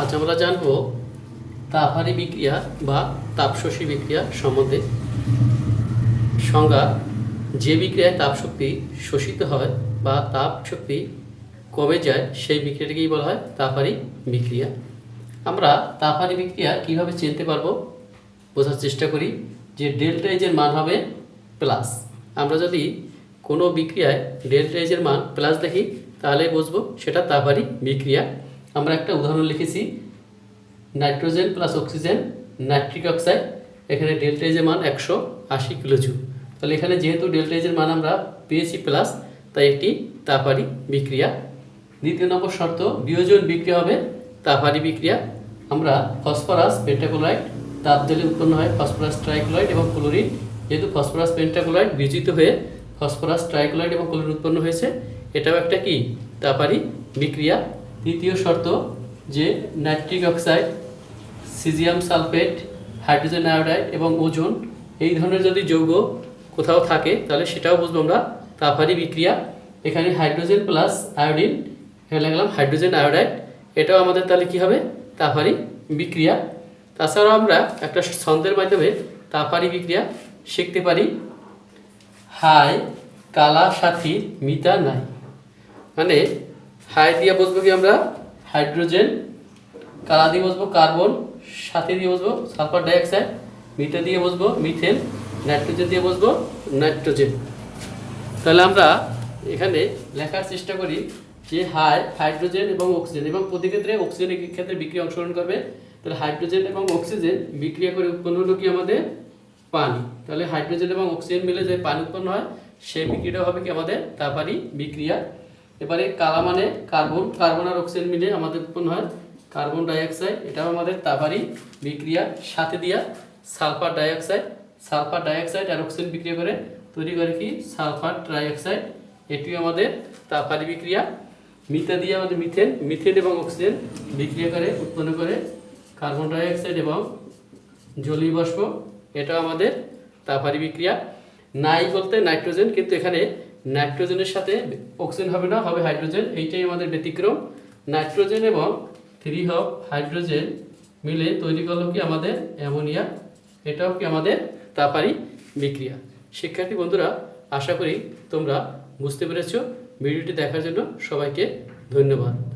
আজ আমরা জানব তাপহারি বিক্রিয়া বা তাপশোষী বিক্রিয়া সম্বন্ধে। সংজ্ঞা, যে বিক্রিয়ায় তাপশক্তি শোষিত হয় বা তাপ শক্তি কমে যায়, সেই বিক্রিয়াটাকেই বলা হয় তাপহারি বিক্রিয়া। আমরা তাপহারি বিক্রিয়া কীভাবে চিনতে পারব? বোঝার চেষ্টা করি যে ডেল্টা এইচের মান হবে প্লাস। আমরা যদি কোনো বিক্রিয়ায় ডেল্টা এইচের মান প্লাস দেখি, তাহলে বুঝব সেটা তাপহারি বিক্রিয়া। আমরা একটা উদাহরণ লিখেছি, nitrogen plus oxygen nitric oxide এখানে ডেল্টা এইচের মান একশো আশি কিলোজুল তাহলে এখানে যেহেতু ডেল্টা এইচের মান আমরা পেয়েছি প্লাস তাই একটি তাপারি বিক্রিয়া। দ্বিতীয় নম্বর শর্ত বিয়োজন বিক্রিয়া হবে তাপারি বিক্রিয়া। আমরা ফসফরাস পেন্টাক্লোরাইড তাপ দিলে উৎপন্ন হয় ফসফরাস ট্রাইক্লোরাইড এবং ক্লোরিন যেহেতু ফসফরাস পেন্টাক্লোরাইড বিজিত হয়ে ফসফরাস ট্রাইক্লোরাইড এবং ক্লোরিন উৎপন্ন হয়েছে, এটাও একটা কি? তাপারি বিক্রিয়া। তৃতীয় শর্ত যে nitric oxide, caesium sulphate, hydrogen iodide এবং ওজন, এই ধরনের যদি যৌগ কোথাও থাকে, তাহলে সেটাও বুঝব আমরা তাপহারি বিক্রিয়া। এখানে হাইড্রোজেন প্লাস আয়োডিন, এখানে লাগলাম হাইড্রোজেন আয়োডাইড, এটাও আমাদের তাহলে কি হবে? তাপহারি বিক্রিয়া। তাছাড়াও আমরা একটা ছন্দের মাধ্যমে তাপহারি বিক্রিয়া শিখতে পারি। হাই কালা সাথী মিতা নাই। মানে হাই দিয়ে বসবো কি আমরা? হাইড্রোজেন কালা দিয়ে বসবো কার্বন সাথে দিয়ে বসবো সালফার ডাইঅক্সাইড মিটা দিয়ে বসবো মিথেন নাইট্রোজেন দিয়ে বসবো নাইট্রোজেন তাহলে আমরা এখানে লেখার চেষ্টা করি যে হাই হাইড্রোজেন এবং অক্সিজেন এবং প্রতি ক্ষেত্রে অক্সিজেন এই ক্ষেত্রে বিক্রিয়া অংশগ্রহণ করবে? তাহলে হাইড্রোজেন এবং অক্সিজেন বিক্রিয়া করে উৎপন্ন হলো কি আমাদের? পানি। তাহলে হাইড্রোজেন এবং অক্সিজেন মিলে যে পানি উৎপন্ন হয়, সেই বিক্রিয়াটা হবে কি আমাদের তাপারি বিক্রিয়া। এবারে কালা মানে কার্বন কার্বন আর অক্সিজেন মিলে আমাদের উৎপন্ন হয় কার্বন ডাইঅক্সাইড, এটাও আমাদের তাপারি বিক্রিয়া। সাথে দিয়া সালফার ডাইঅক্সাইড সালফার ডাইঅক্সাইড আর অক্সিজেন বিক্রিয়া করে তৈরি করে কি? সালফার ট্রাইঅক্সাইড এটিও আমাদের তাপারি বিক্রিয়া। মিথা দিয়ে আমাদের মিথেন মিথেন এবং অক্সিজেন বিক্রিয়া করে, উৎপন্ন করে কার্বন ডাইঅক্সাইড এবং জলীয় বাষ্প। এটাও আমাদের তাপারি বিক্রিয়া। নাই বলতে নাইট্রোজেন, কিন্তু এখানে নাইট্রোজেনের সাথে অক্সিজেন হবে না, হবে হাইড্রোজেন। এইটাই আমাদের ব্যতিক্রম। নাইট্রোজেন এবং থ্রি হব হাইড্রোজেন মিলে তৈরি করল কি আমাদের অ্যামোনিয়া। এটাও কি আমাদের তাপারি বিক্রিয়া। শিক্ষার্থী বন্ধুরা, আশা করি তোমরা বুঝতে পেরেছ। ভিডিওটি দেখার জন্য সবাইকে ধন্যবাদ।